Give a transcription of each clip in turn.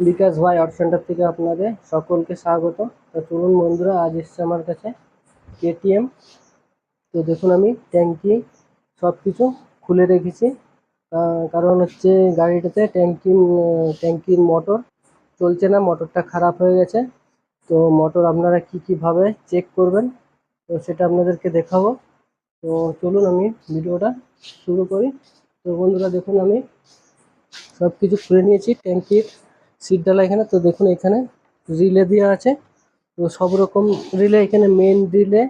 বিকাশ ভাই auto centre থেকে আপনাদের সকলকে স্বাগত। তো চলুন বন্ধুরা, আজ এসছে আমার কাছে কেটিএম তো দেখুন আমি ট্যাঙ্কি সব কিছু খুলে রেখেছি। কারণ হচ্ছে গাড়িটাতে ট্যাঙ্কি ট্যাঙ্কির মোটর চলছে না, মোটরটা খারাপ হয়ে গেছে। তো মোটর আপনারা কী কীভাবে চেক করবেন, তো সেটা আপনাদেরকে দেখাবো। তো চলুন আমি ভিডিওটা শুরু করি। তো বন্ধুরা দেখুন আমি সব কিছু খুলে নিয়েছি ট্যাঙ্কির। সিট ডালা এখানে। তো দেখুন এখানে রিলে দেওয়া আছে। তো সব রকম রিলে এখানে main relay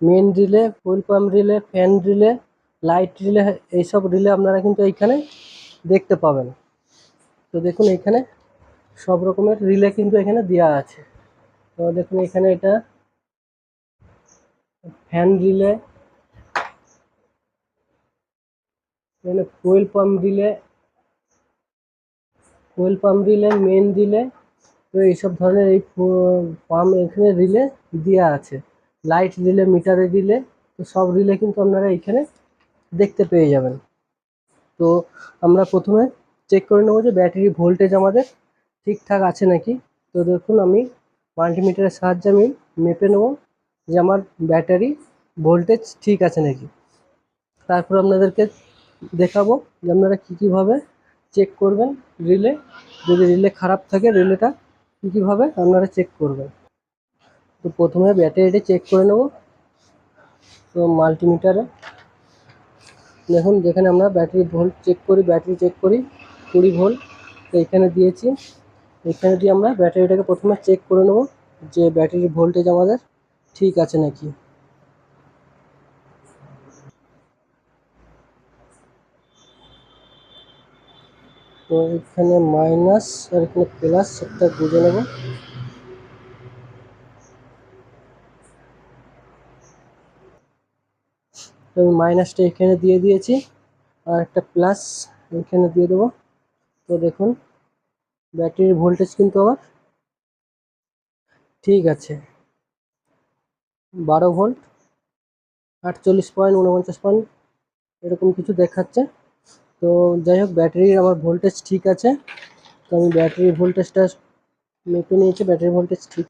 main relay fuel pump relay fan relay light relay, এইসব রিলে আপনারা কিন্তু এইখানে দেখতে পাবেন। তো দেখুন এখানে সব রকমের রিলে কিন্তু এখানে দেওয়া আছে। তো দেখুন এখানে এটা ফ্যান রিলে এখানে fuel pump relay fuel pump relay main relay তো এইসব ধরনের এই পাম্প এখানে রিলে দেওয়া আছে। লাইট রিলে মিটারে রিলে তো সব রিলে কিন্তু আপনারা এখানে দেখতে পেয়ে যাবেন। তো আমরা প্রথমে চেক করে নেব যে ব্যাটারি ভোল্টেজ আমাদের ঠিকঠাক আছে নাকি। তো দেখুন, আমি মাল্টিমিটারের সাহায্যে আমি মেপে নেব যে আমার ব্যাটারি ভোল্টেজ ঠিক আছে নাকি। তারপর আপনাদেরকে দেখাবো যে আপনারা কী কীভাবে চেক করবেন রিলে। যদি রিলে খারাপ থাকে রিলেটা, কী কীভাবে আপনারা চেক করবেন। তো প্রথমে ব্যাটারিটা চেক করে নেব। তো মাল্টিমিটারে দেখুন, যেখানে আমরা ব্যাটারি ভোল্ট চেক করি ব্যাটারি চেক করি, কুড়ি ভোল্ট তো এখানে দিয়েছি। এখানে দিয়ে আমরা ব্যাটারিটাকে প্রথমে চেক করে নেব যে ব্যাটারির ভোল্টেজ আমাদের ঠিক আছে নাকি। তো এখানে মাইনাস আর এখানে প্লাস একটা বুঝে নেব। আমি মাইনাসটা এখানে দিয়ে দিয়েছি আর একটা প্লাস এখানে দিয়ে দেবো। তো দেখুন, ব্যাটারির ভোল্টেজ কিন্তু আমার ঠিক আছে বারো ভোল্ট, আটচল্লিশ পয়েন্ট, উনপঞ্চাশ পয়েন্ট, এরকম কিছু দেখাচ্ছে। তো যাই হোক, ব্যাটারির আমার ভোল্টেজ ঠিক আছে। তো আমি ব্যাটারির ভোল্টেজটা মেপে নিয়েছি ব্যাটারি ভোল্টেজ ঠিক।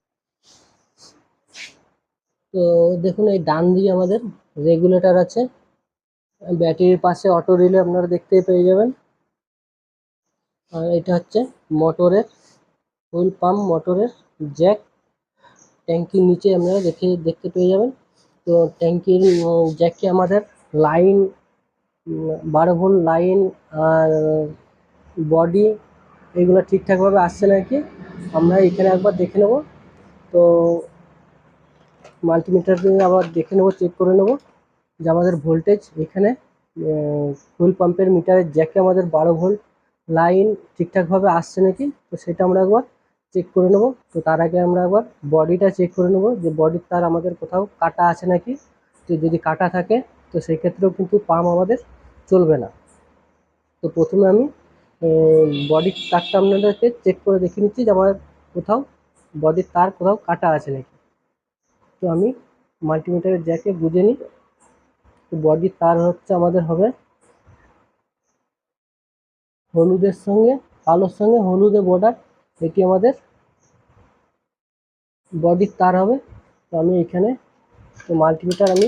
তো দেখুন, এই ডান দিকে আমাদের রেগুলেটর আছে। ব্যাটারির পাশে অটো রিলে আপনারা দেখতেই পেয়ে যাবেন। আর এটা হচ্ছে মোটরের হুইল পাম্প মোটরের জ্যাক ট্যাঙ্কির নিচে আপনারা দেখে, দেখতে পেয়ে যাবেন। তো ট্যাঙ্কির জ্যাকে আমাদের লাইন বারো ভোল্ট লাইন আর বডি এগুলো ঠিকঠাকভাবে আসছে নাকি? আমরা এখানে একবার দেখে নেব। তো মাল্টিমিটার দিয়ে আবার দেখে নেব চেক করে নেব যে আমাদের ভোল্টেজ এখানে ফুল পাম্পের মিটারের জ্যাকে আমাদের বারো ভোল্ট লাইন ঠিকঠাকভাবে আসছে নাকি? তো সেটা আমরা একবার চেক করে নেব। তো তার আগে আমরা একবার বডিটা চেক করে নেব যে বডির তার আমাদের কোথাও কাটা আছে নাকি? তো যদি কাটা থাকে তো সেই ক্ষেত্রেও কিন্তু পাম্প আমাদের চলবে না। তো প্রথমে আমি বডির তারটা আপনাদেরকে চেক করে দেখে নিচ্ছি যে আমার কোথাও বডির তার কোথাও কাটা আছে নাকি। তো আমি মাল্টিমিটারের জ্যাকে বুঝে নিই, তো বডির তার হচ্ছে আমাদের হবে হলুদের সঙ্গে, কালোর সঙ্গে হলুদে বর্ডার এটি আমাদের বডির তার হবে। তো আমি এখানে, তো মাল্টিমিটার আমি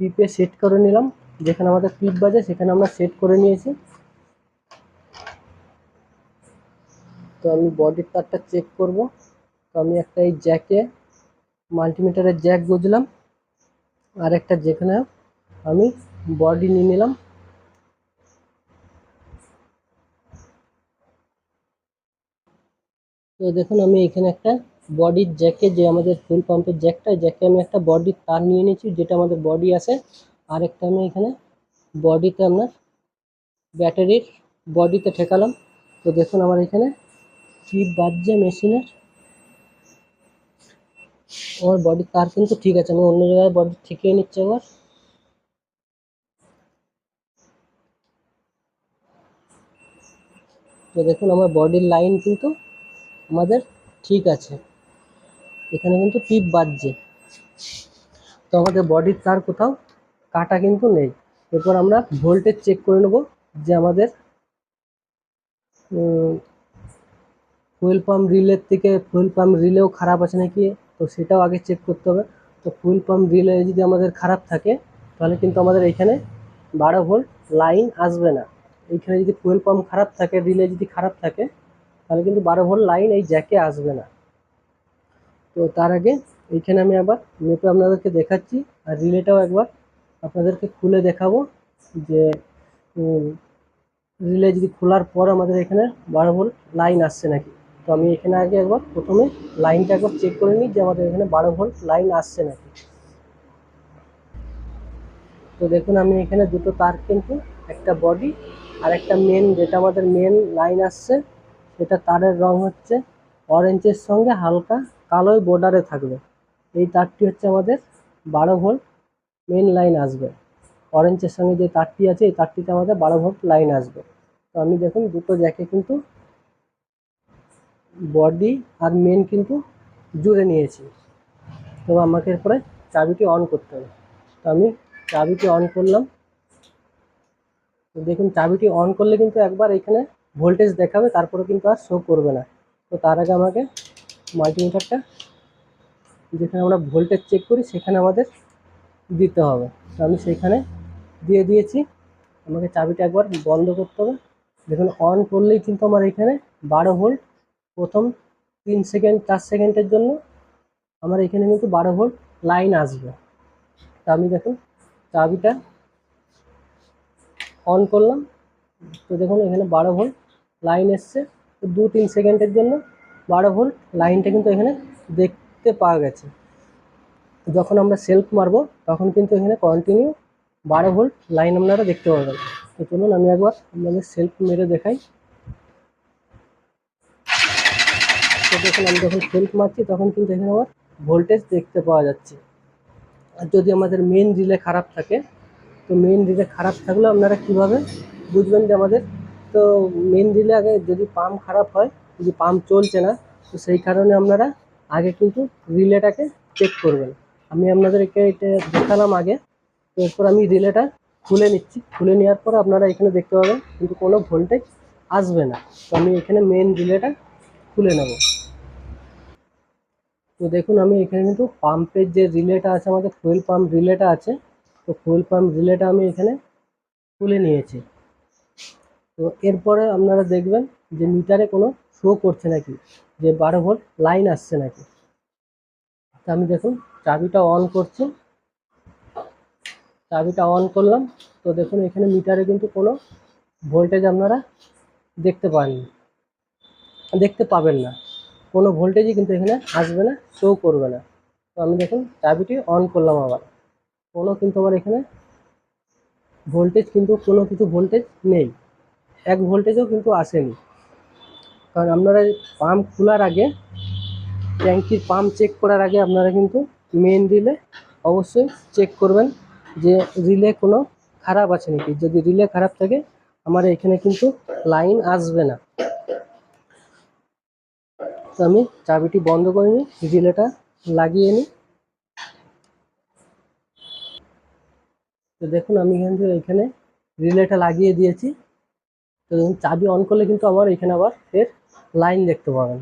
পিপে সেট করে নিলাম। যেখানে আমাদের পিপ বাজে, সেখানে আমরা সেট করে নিয়েছি। তো আমি বডির তারটা চেক করব। তো আমি একটা এই জ্যাকে মাল্টিমিটারের জ্যাক বুঝলাম আর একটা যেখানে আমি বডি নিয়ে নিলাম। তো দেখুন, আমি এখানে একটা বডির জ্যাকে, যে আমাদের ফুল পাম্পের জ্যাকটা জ্যাকে আমি একটা বডির তার নিয়ে নিয়েছি, যেটা আমাদের বডি আছে। আর একটা আমি এখানে বডিতে আপনার ব্যাটারির বডিতে ঠেকালাম। তো দেখুন আমার এখানে চিপ বাজছে মেশিনের আমার বডির তার কিন্তু ঠিক আছে, আমি অন্য জায়গায় বডি ঠেকিয়ে নিচ্ছি একবার তো দেখুন আমার বডির লাইন কিন্তু আমাদের ঠিক আছে। এখানে কিন্তু টিপ বাজছে। তো আমাদের বডির তার কোথাও, কাটা কিন্তু নেই। এরপর আমরা ভোল্টেজ চেক করে নেব যে আমাদের ফুয়েল পাম্প রিলের থেকে ফুয়েল পাম্প রিলেও খারাপ আছে নাকি? তো সেটাও আগে চেক করতে হবে। তো ফুয়েল পাম্প রিলে যদি আমাদের খারাপ থাকে, তাহলে কিন্তু আমাদের এইখানে বারো ভোল্ট লাইন আসবে না। এইখানে যদি ফুয়েল পাম্প খারাপ থাকে রিলে যদি খারাপ থাকে, তাহলে কিন্তু বারো ভোল্ট লাইন এই জ্যাকে আসবে না। তো তার আগে এইখানে আমি আবার মেপে আপনাদেরকে দেখাচ্ছি, আর রিলেটাও একবার আপনাদেরকে খুলে দেখাবো যে রিলে যদি খোলার পর আমাদের এখানে বারো ভোল্ট লাইন আসছে নাকি। তো আমি এখানে আগে একবার প্রথমে লাইনটা একবার চেক করে নিই যে আমাদের এখানে বারো ভোল্ট লাইন আসছে নাকি। তো দেখুন, আমি এখানে দুটো তার কিন্তু, একটা বডি আর একটা মেন যেটা আমাদের মেন লাইন আসছে, সেটা তারের রং হচ্ছে অরেঞ্জের সঙ্গে হালকা কালোই বর্ডারে থাকবে। এই তারটি হচ্ছে আমাদের বারো ভোল্ট মেন লাইন আসবে। অরেঞ্জের সঙ্গে যে তারটি আছে, এই তারটিতে আমাদের বারো ভোল্ট লাইন আসবে। তো আমি দেখুন দুটো জ্যাকে কিন্তু বডি আর মেন কিন্তু জুড়ে নিয়েছি। তো আমাকে এরপরে চাবিটি অন করতে হবে। তো আমি চাবিটি অন করলাম। দেখুন চাবিটি অন করলে কিন্তু একবার এখানে ভোল্টেজ দেখাবে, তারপরে কিন্তু আর শো করবে না। তো তার আগে আমাকে মাল্টিমিটারটা যেখানে আমরা ভোল্টেজ চেক করি, সেখানে আমাদের দিতে হবে। তো আমি সেখানে দিয়ে দিয়েছি। আমাকে চাবিটা একবার বন্ধ করতে হবে। দেখুন অন করলেই কিন্তু আমার এখানে বারো ভোল্ট প্রথম তিন সেকেন্ড, চার সেকেন্ডের জন্য আমার এখানে কিন্তু বারো ভোল্ট লাইন আসবে। তা আমি দেখুন, চাবিটা অন করলাম। তো দেখুন, এখানে বারো ভোল্ট লাইন এসছে। তো দু তিন সেকেন্ডের জন্য বারো ভোল্ট, লাইনটা কিন্তু এখানে দেখতে পাওয়া গেছে। যখন আমরা সেলফ মারবো, তখন কিন্তু এখানে কন্টিনিউ বারো ভোল্ট লাইন আপনারা দেখতে পাবেন তো চলুন আমি একবার আপনাদের সেলফ মেরে দেখাই। তো দেখুন, আমি যখন সেলফ মারছি, তখন কিন্তু এখানে আমার ভোল্টেজ দেখতে পাওয়া যাচ্ছে। আর যদি আমাদের মেন রিলে খারাপ থাকে, তো মেন রিলে খারাপ থাকলে আপনারা কীভাবে বুঝবেন যে আমাদের, তো মেন রিলে আগে যদি পাম্প খারাপ হয় যদি পাম্প চলছে না, তো সেই কারণে আপনারা আগে কিন্তু রিলেটাকে চেক করবেন। আমি আপনাদেরকে এটা দেখালাম আগে, তো এরপর আমি রিলেটা খুলে নিচ্ছি। খুলে নেওয়ার পর আপনারা এখানে দেখতে পাবেন, কিন্তু কোনো ভোল্টেজ আসবে না। তো আমি এখানে মেন রিলেটা খুলে নেব। তো দেখুন, আমি এখানে কিন্তু পাম্পের যে রিলেটা আছে, আমাদের ফুয়েল পাম্প রিলেটা আছে, তো ফুয়েল পাম্প রিলেটা আমি এখানে খুলে নিয়েছি। তো এরপরে আপনারা দেখবেন যে মিটারে কোনো শো করছে নাকি, যে বারো ভোল্ট লাইন আসছে নাকি। তো আমি দেখুন, চাবিটা অন করছি। চাবিটা অন করলাম। তো দেখুন, এখানে মিটারে কিন্তু কোনো ভোল্টেজ আপনারা দেখতে পাননি দেখতে পাবেন না। কোনো ভোল্টেজই কিন্তু এখানে আসবে না শো করবে না। তো আমি দেখুন, চাবিটি অন করলাম আবার। কোনো কিন্তু আমার এখানে ভোল্টেজ কিন্তু কোনো কিছু ভোল্টেজ নেই। এক ভোল্টেজও কিন্তু আসেনি। কারণ আপনারা পাম্প খোলার আগে, ট্যাঙ্কির পাম্প চেক করার আগে আপনারা কিন্তু মেন রিলে অবশ্যই চেক করবেন যে রিলে কোনো খারাপ আছে নাকি। যদি রিলে খারাপ থাকে, আমার এখানে কিন্তু লাইন আসবে না। তো আমি চাবিটি বন্ধ করে নিই রিলেটা লাগিয়ে নিই। তো দেখুন, আমি কিন্তু এখানে রিলেটা লাগিয়ে দিয়েছি। তো চাবি অন করলে কিন্তু আমার এখানে আবার এর লাইন দেখতে পাবেন।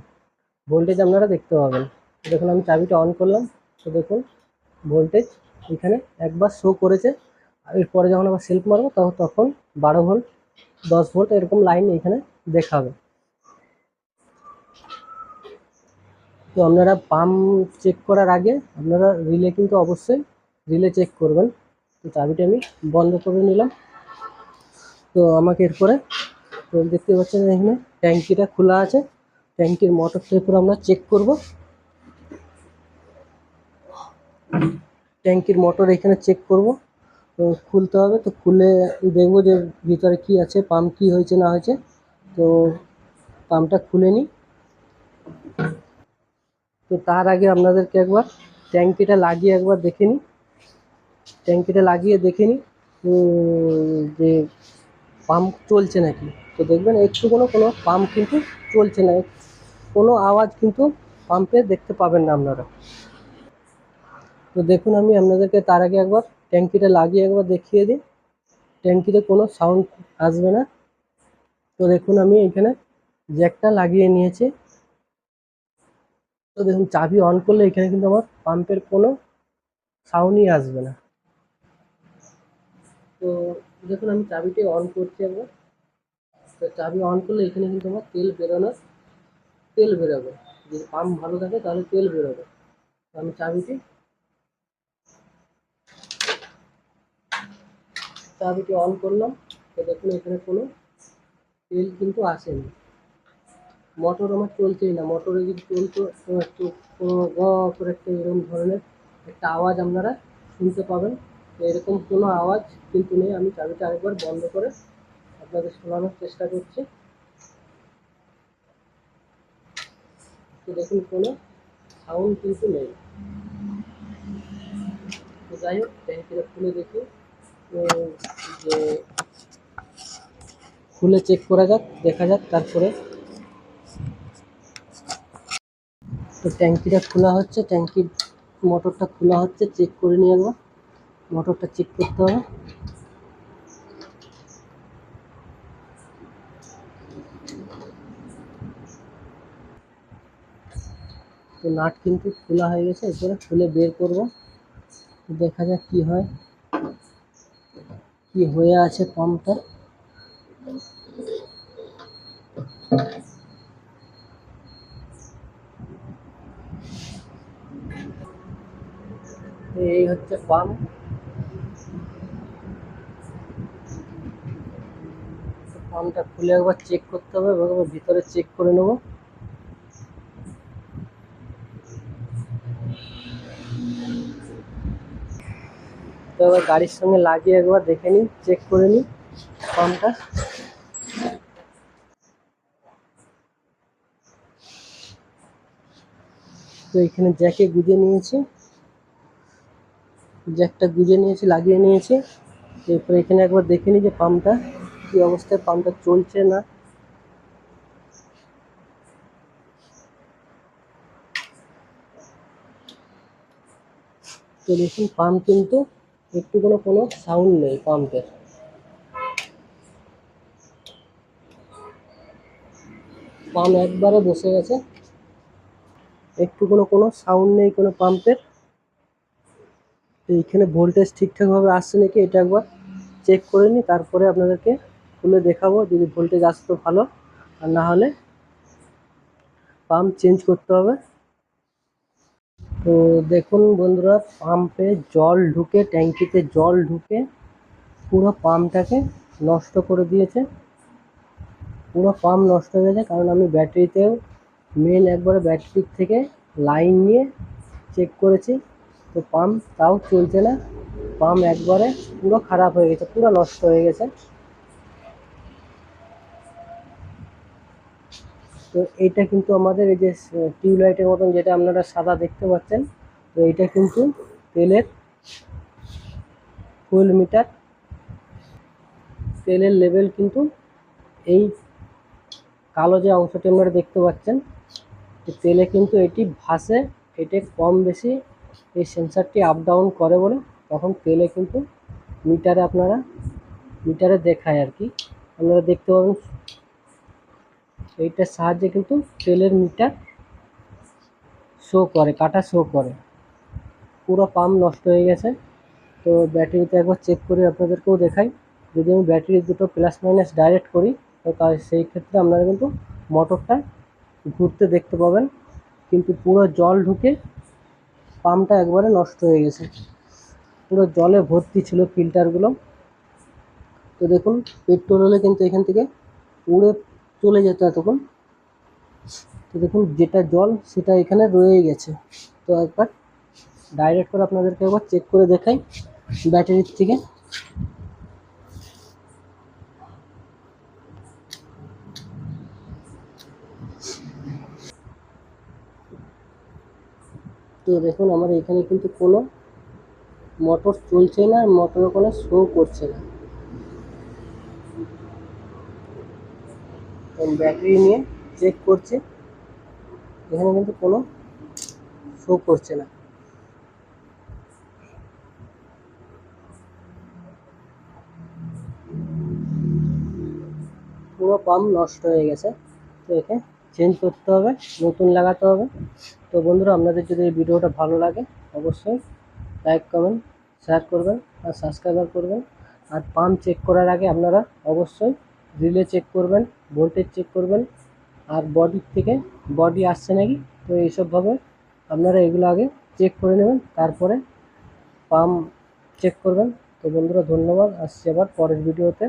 ভোল্টেজ আপনারা দেখতে পাবেন। দেখুন, আমি চাবিটা অন করলাম। তো দেখুন ভোল্টেজ এখানে একবার শো করেছে। আর এরপরে যখন আবার সেলফ মারবো তখন তখন বারো ভোল্ট দশ ভোল্ট এরকম লাইন এখানে দেখাবে। তো আপনারা পাম্প চেক করার আগে আপনারা রিলে কিন্তু অবশ্যই রিলে চেক করবেন। তো চাবিটা আমি বন্ধ করে নিলাম। তো আমাকে এরপরে তো দেখতে পাচ্ছেন এখানে। ট্যাঙ্কিটা খোলা আছে। ট্যাঙ্কির মোটরটা এরপরে আমরা চেক করব। ট্যাঙ্কির মোটর এখানে চেক করব। খুলতে হবে। তো খুলে দেখব যে ভিতরে কি আছে পাম্প কি হয়েছে, না হয়েছে। তো পাম্পটা খুলে নিই। তো তার আগে আপনাদেরকে একবার ট্যাঙ্কিটা লাগিয়ে একবার দেখে নিই। ট্যাঙ্কিটা লাগিয়ে দেখে নিই। যে পাম্প চলছে নাকি? তো দেখবেন একটু কোনো কোনো পাম্প কিন্তু চলছে না। কোনো আওয়াজ কিন্তু পাম্পে দেখতে পাবেন না আপনারা। তো দেখুন আমি আপনাদেরকে তার আগে একবার ট্যাঙ্কিটা লাগিয়ে একবার দেখিয়ে দিই। ট্যাঙ্কিতে কোনো সাউন্ড আসবে না। তো দেখুন আমি এখানে জ্যাকটা লাগিয়ে নিয়েছি। তো দেখুন চাবি অন করলে এখানে কিন্তু আমার পাম্পের কোনো সাউন্ডই আসবে না। তো দেখুন, আমি চাবিটি অন করছি একবার চাবি অন করলে এখানে কিন্তু আমার তেল বেরোনোর তেল বেরোবে। যদি পাম্প ভালো থাকে, তাহলে তেল বেরোবে। আমি চাবিটি চাবিটি অন করলাম। তো দেখুন, এখানে কোনো তেল কিন্তু আসেনি। মোটর আমার চলছেই না। মোটরে যদি চলতো একটু কোনো গ করে একটা এরকম ধরনের একটা আওয়াজ আপনারা শুনতে পাবেন। এরকম কোনো আওয়াজ কিন্তু নেই। আমি চাবিটা আরেকবার বন্ধ করে আপনাদের শোনানোর চেষ্টা করছি। দেখুন, কোনো সাউন্ড কিন্তু নেই। যাই হোক ট্যাঙ্কিটা খুলে দেখি। যে খুলে চেক করা যাক, দেখা যাক তারপরে। তো ট্যাঙ্কিটা খোলা হচ্ছে ট্যাঙ্কির মোটরটা খোলা হচ্ছে চেক করে নিয়ে একবার মোটরটা চেক করতে হবে। তো নাট কিন্তু খোলা হয়ে গেছে, এরপরে খুলে বের করব। দেখা যাক কি হয়, কি হয়ে আছে পাম্পটা এই হচ্ছে পাম্প পাম্পটা খুলে একবার চেক করতে হবে এবং ভিতরে চেক করে নেব। তো এবার গাড়ির সঙ্গে লাগিয়ে একবার দেখে নিই চেক করে নিই পাম্পটা তো এখানে জ্যাকে গুজে নিয়েছি। জ্যাকটা গুজে নিয়েছি, লাগিয়ে নিয়েছি। এরপর এখানে একবার দেখে নিই যে পাম্পটা কি অবস্থায় পাম্পটা চলছে না? তো দেখুন, পাম্প কিন্তু একটু কোনো কোনো সাউন্ড নেই পাম্পের। পাম্প একবারে বসে গেছে। একটু কোনো কোনো সাউন্ড নেই কোনো পাম্পের। এইখানে ভোল্টেজ ঠিকঠাকভাবে আসছে নাকি এটা একবার চেক করে নিই, তারপরে আপনাদেরকে খুলে দেখাবো, যদি ভোল্টেজ আসতো ভালো। আর না হলে পাম্প চেঞ্জ করতে হবে। তো দেখুন বন্ধুরা পাম্পে জল ঢুকে, ট্যাঙ্কিতে জল ঢুকে পুরো পাম্পটাকে নষ্ট করে দিয়েছে। পুরো পাম্প নষ্ট হয়ে গেছে, কারণ আমি ব্যাটারিতেও মেন একবারে ব্যাটারির থেকে লাইন নিয়ে চেক করেছি। তো পাম্প তাও চলছে না। পাম্প একবারে পুরো খারাপ হয়ে গেছে, পুরো নষ্ট হয়ে গেছে। তো এইটা কিন্তু আমাদের এই যে টিউবলাইটের মতন যেটা আপনারা সাদা দেখতে পাচ্ছেন, তো এইটা কিন্তু তেলের ফুয়েল মিটার। তেলের লেভেল কিন্তু এই কালো যে অংশটি আপনারা দেখতে পাচ্ছেন তেলে কিন্তু এটি ভাসে এটা কম বেশি এই সেন্সারটি আপ ডাউন করে বলে তখন তেলে কিন্তু মিটারে আপনারা, মিটারে দেখায় আর কি। আপনারা দেখতে পাবেন এইটার সাহায্যে কিন্তু তেলের মিটার শো করে, কাটা শো করে। পুরো পাম্প নষ্ট হয়ে গেছে। তো ব্যাটারিতে একবার চেক করে আপনাদেরকেও দেখাই। যদি আমি ব্যাটারির দুটো প্লাস মাইনাস ডাইরেক্ট করি, তো তাই সেই ক্ষেত্রে আপনারা কিন্তু মোটরটা ঘুরতে দেখতে পাবেন। কিন্তু পুরো জল ঢুকে পাম্পটা একবারে নষ্ট হয়ে গেছে। পুরো জলে ভর্তি ছিল ফিল্টারগুলো তো দেখুন পেট্রোল হলে কিন্তু এখান থেকে উড়ে চলে যেত এতক্ষণ। তো দেখুন, যেটা জল সেটা এখানে রয়ে গেছে। তো একবার ডাইরেক্ট করে আপনাদেরকে একবার চেক করে দেখাই ব্যাটারির থেকে। তো দেখুন, আমার এখানে কিন্তু কোনো মোটর চলছে না মোটরে কোনো শো করছে না। ব্যাটারি নিয়ে চেক করছে। এখানে কিন্তু কোনো শো করছে না। পুরো পাম্প নষ্ট হয়ে গেছে। তো একে চেঞ্জ করতে হবে, নতুন লাগাতে হবে। তো বন্ধুরা, আপনাদের যদি এই ভিডিওটা ভালো লাগে, অবশ্যই লাইক কমেন্ট শেয়ার করবেন আর সাবস্ক্রাইবার করবেন। আর পাম্প চেক করার আগে আপনারা অবশ্যই রিলে চেক করবেন। ভোল্টেজ চেক করবেন, আর বডির থেকে বডি আসছে নাকি? তো এইসবভাবে আপনারা এগুলো আগে চেক করে নেবেন, তারপরে পাম্প চেক করবেন। তো বন্ধুরা, ধন্যবাদ। আসছি আবার পরের ভিডিওতে